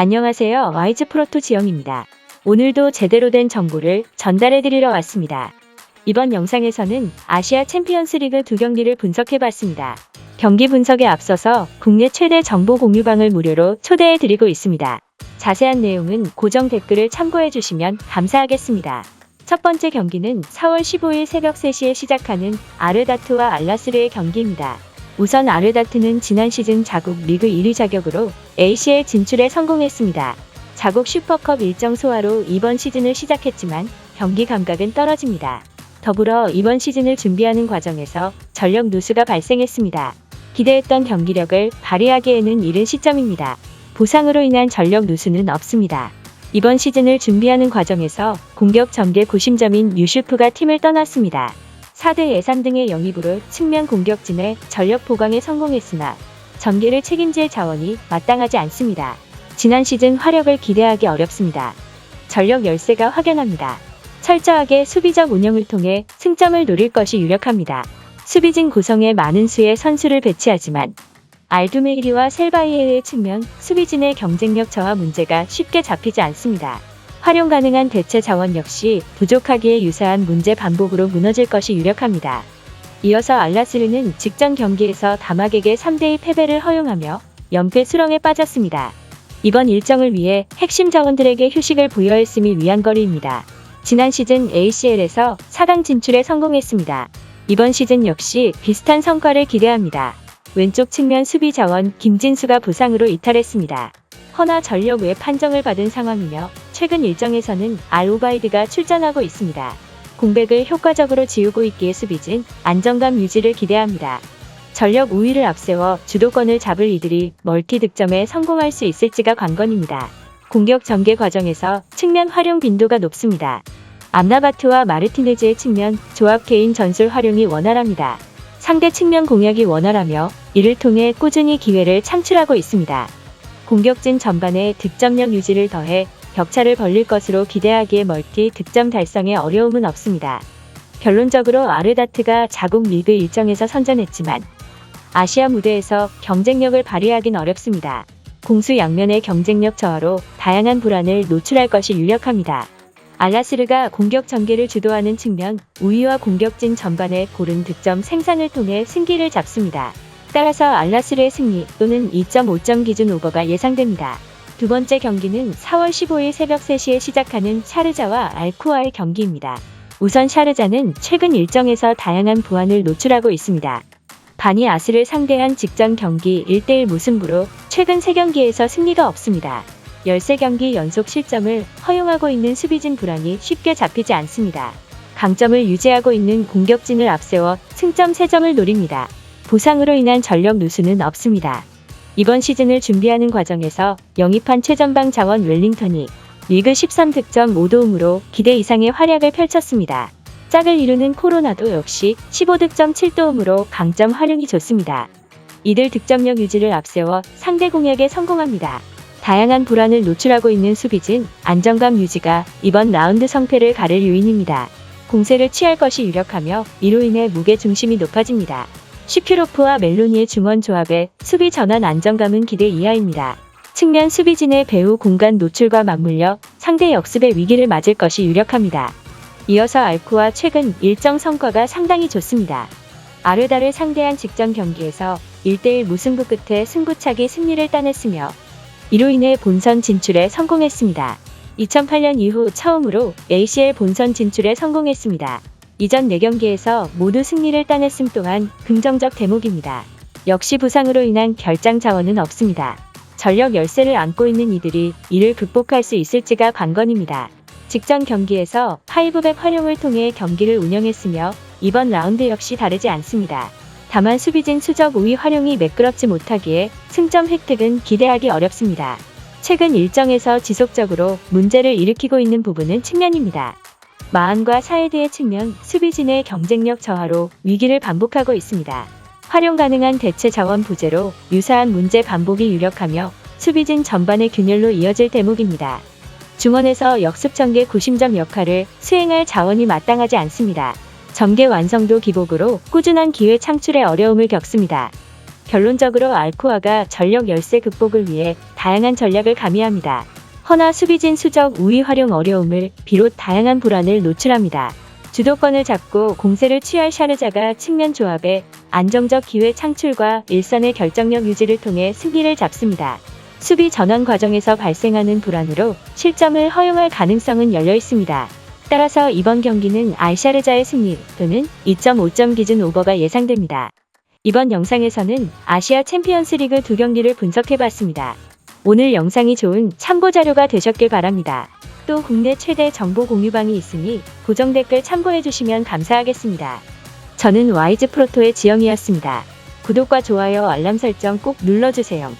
안녕하세요. 와이즈 프로토 지영입니다. 오늘도 제대로 된 정보를 전달해 드리러 왔습니다. 이번 영상에서는 아시아 챔피언스 리그 두 경기를 분석해 봤습니다. 경기 분석에 앞서서 국내 최대 정보 공유방을 무료로 초대해 드리고 있습니다. 자세한 내용은 고정 댓글을 참고해 주시면 감사하겠습니다. 첫 번째 경기는 4월 15일 새벽 3시에 시작하는 아르다트와 알라스르의 경기입니다. 우선 아르다트는 지난 시즌 자국 리그 1위 자격으로 ACL 진출에 성공했습니다. 자국 슈퍼컵 일정 소화로 이번 시즌을 시작했지만 경기 감각은 떨어집니다. 더불어 이번 시즌을 준비하는 과정에서 전력 누수가 발생했습니다. 기대했던 경기력을 발휘하기에는 이른 시점입니다. 부상으로 인한 전력 누수는 없습니다. 이번 시즌을 준비하는 과정에서 공격 전개 구심점인 유슈프가 팀을 떠났습니다. 4대 예산 등의 영입으로 측면 공격진의 전력 보강에 성공했으나 전개를 책임질 자원이 마땅하지 않습니다. 지난 시즌 화력을 기대하기 어렵습니다. 전력 열세가 확연합니다. 철저하게 수비적 운영을 통해 승점을 노릴 것이 유력합니다. 수비진 구성에 많은 수의 선수를 배치하지만 알두메이리와 셀바이에의 측면 수비진의 경쟁력 저하 문제가 쉽게 잡히지 않습니다. 활용 가능한 대체 자원 역시 부족하기에 유사한 문제 반복으로 무너질 것이 유력합니다. 이어서 알라스르는 직전 경기에서 다막에게 3대2 패배를 허용하며 연패 수렁에 빠졌습니다. 이번 일정을 위해 핵심 자원들에게 휴식을 부여했음이 위한 거리입니다. 지난 시즌 ACL에서 4강 진출에 성공했습니다. 이번 시즌 역시 비슷한 성과를 기대합니다. 왼쪽 측면 수비 자원 김진수가 부상으로 이탈했습니다. 허나 전력 외 판정을 받은 상황이며 최근 일정에서는 알오바이드가 출전하고 있습니다. 공백을 효과적으로 지우고 있기에 수비진 안정감 유지를 기대합니다. 전력 우위를 앞세워 주도권을 잡을 이들이 멀티 득점에 성공할 수 있을지가 관건입니다. 공격 전개 과정에서 측면 활용 빈도가 높습니다. 암나바트와 마르티네즈의 측면 조합 개인 전술 활용이 원활합니다. 상대 측면 공략이 원활하며 이를 통해 꾸준히 기회를 창출하고 있습니다. 공격진 전반에 득점력 유지를 더해 격차를 벌릴 것으로 기대하기에 멀티 득점 달성에 어려움은 없습니다. 결론적으로 아르다트가 자국 리그 일정에서 선전했지만 아시아 무대에서 경쟁력을 발휘하긴 어렵습니다. 공수 양면의 경쟁력 저하로 다양한 불안을 노출할 것이 유력합니다. 알라스르가 공격 전개를 주도하는 측면 우위와 공격진 전반의 고른 득점 생산을 통해 승기를 잡습니다. 따라서 알라스르의 승리 또는 2.5점 기준 오버가 예상됩니다. 두 번째 경기는 4월 15일 새벽 3시에 시작하는 샤르자와 알쿠아의 경기입니다. 우선 샤르자는 최근 일정에서 다양한 보완을 노출하고 있습니다. 바니 아스를 상대한 직전 경기 1대1 무승부로 최근 3경기에서 승리가 없습니다. 13경기 연속 실점을 허용하고 있는 수비진 불안이 쉽게 잡히지 않습니다. 강점을 유지하고 있는 공격진을 앞세워 승점 3점을 노립니다. 부상으로 인한 전력 누수는 없습니다. 이번 시즌을 준비하는 과정에서 영입한 최전방 자원 웰링턴이 리그 13득점 5도움으로 기대 이상의 활약을 펼쳤습니다. 짝을 이루는 코로나도 역시 15득점 7도움으로 강점 활용이 좋습니다. 이들 득점력 유지를 앞세워 상대 공략에 성공합니다. 다양한 불안을 노출하고 있는 수비진 안정감 유지가 이번 라운드 성패를 가를 요인입니다. 공세를 취할 것이 유력하며 이로 인해 무게 중심이 높아집니다. 슈큐로프와 멜로니의 중원 조합의 수비 전환 안정감은 기대 이하입니다. 측면 수비진의 배후 공간 노출과 맞물려 상대 역습의 위기를 맞을 것이 유력합니다. 이어서 알쿠와 최근 일정 성과가 상당히 좋습니다. 아르다를 상대한 직전 경기에서 1대1 무승부 끝에 승부차기 승리를 따냈으며 이로 인해 본선 진출에 성공했습니다. 2008년 이후 처음으로 ACL 본선 진출에 성공했습니다. 이전 4경기에서 모두 승리를 따냈음 또한 긍정적 대목입니다. 역시 부상으로 인한 결장 자원은 없습니다. 전력 열세를 안고 있는 이들이 이를 극복할 수 있을지가 관건입니다. 직전 경기에서 파이브백 활용을 통해 경기를 운영했으며 이번 라운드 역시 다르지 않습니다. 다만 수비진 수적 우위 활용이 매끄럽지 못하기에 승점 획득은 기대하기 어렵습니다. 최근 일정에서 지속적으로 문제를 일으키고 있는 부분은 측면입니다. 마안과 사이드의 측면 수비진의 경쟁력 저하로 위기를 반복하고 있습니다. 활용 가능한 대체 자원 부재로 유사한 문제 반복이 유력하며 수비진 전반의 균열로 이어질 대목입니다. 중원에서 역습 전개 구심점 역할을 수행할 자원이 마땅하지 않습니다. 전개 완성도 기복으로 꾸준한 기회 창출에 어려움을 겪습니다. 결론적으로 알코아가 전력 열세 극복을 위해 다양한 전략을 가미합니다. 허나 수비진 수적 우위 활용 어려움을 비롯 다양한 불안을 노출합니다. 주도권을 잡고 공세를 취할 샤르자가 측면 조합에 안정적 기회 창출과 일선의 결정력 유지를 통해 승기를 잡습니다. 수비 전환 과정에서 발생하는 불안으로 실점을 허용할 가능성은 열려 있습니다. 따라서 이번 경기는 알샤르자의 승리 또는 2.5점 기준 오버가 예상됩니다. 이번 영상에서는 아시아 챔피언스 리그 두 경기를 분석해봤습니다. 오늘 영상이 좋은 참고 자료가 되셨길 바랍니다. 또 국내 최대 정보 공유방이 있으니 고정 댓글 참고해주시면 감사하겠습니다. 저는 와이즈 프로토의 지영이었습니다. 구독과 좋아요 알람 설정 꼭 눌러주세요.